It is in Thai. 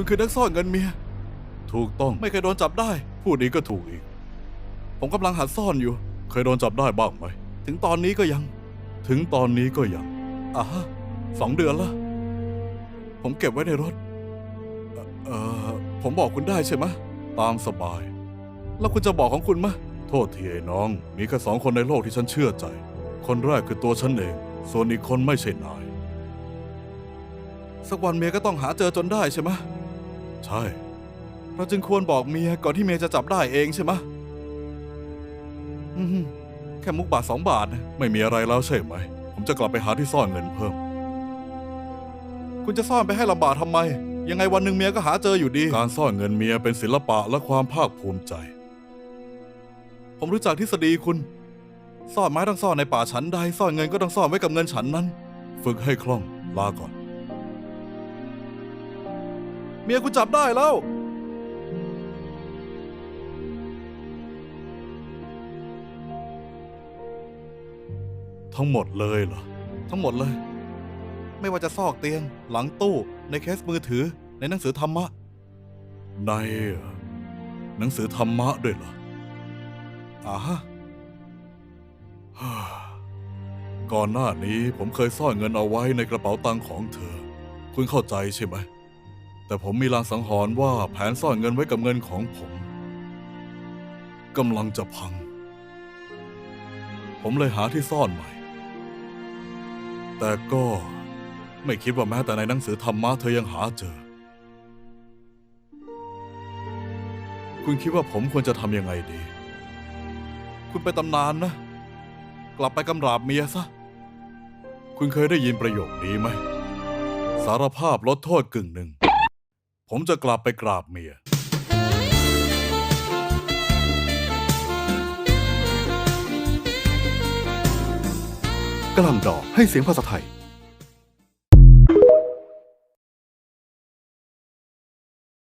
คุณคือนักซ่อนเงินเมีย ถูกต้อง ไม่เคยโดนจับได้ พูดอีกก็ถูกอีก ผมกำลังหัดซ่อนอยู่ เคยโดนจับได้บ้างไหม ถึงตอนนี้ก็ยัง ถึงตอนนี้ก็ยังอะฮะสองเดือนละผมเก็บไว้ในรถ เอ่อเออผมบอกคุณได้ใช่ไหมะตามสบาย แล้วคุณจะบอกของคุณมะ โทษทีไอ้น้อง มีแค่สองคนในโลกที่ฉันเชื่อใจ คนแรกคือตัวฉันเอง ส่วนอีกคนไม่ใช่นาย สักวันเมียก็ต้องหาเจอจนได้ใช่ไหมะ ใช่ เราจึงควรบอกเมียก่อนที่เมียจะจับได้เองใช่ไหมะอืมแค่มุกบาทสองบาทนะไม่มีอะไรแล้วใช่ไหม ผมจะกลับไปหาที่ซ่อนเงินเพิ่ม คุณจะซ่อนไปให้ลำบากทำไม ยังไงวันหนึ่งเมียก็หาเจออยู่ดี การซ่อนเงินเมียเป็นศิลปะและความภาคภูมิใจ ผมรู้จักทฤษฎีคุณ ซ่อนไม้ต้องซ่อนในป่าฉันใด ซ่อนเงินก็ต้องซ่อนไว้กับเงินฉันนั้น ฝึกให้คล่อง ลาก่อน เมียกูจับได้แล้ว ทั้งหมดเลยเหรอ ทั้งหมดเลย ไม่ว่าจะซอกเตียง หลังตู้ ในเคสมือถือ ในหนังสือธรรมะ ในหนังสือธรรมะด้วยเหรออ่าฮะก่อนหน้านี้ผมเคยซ่อนเงินเอาไว้ในกระเป๋าตังค์ของเธอ คุณเข้าใจใช่ไหม แต่ผมมีลางสังหรณ์ว่าแผนซ่อนเงินไว้กับเงินของผมกำลังจะพัง ผมเลยหาที่ซ่อนใหม่ แต่ก็ไม่คิดว่าแม้แต่ในหนังสือธรรมะเธอยังหาเจอ คุณคิดว่าผมควรจะทำยังไงดี คุณไปตำนานนะ กลับไปกำราบเมียซะ คุณเคยได้ยินประโยคนี้ไหม สารภาพลดโทษกึ่งหนึ่ง ผมจะกลับไปกราบเมียกระหลำดอกให้เสียงภาษาไทย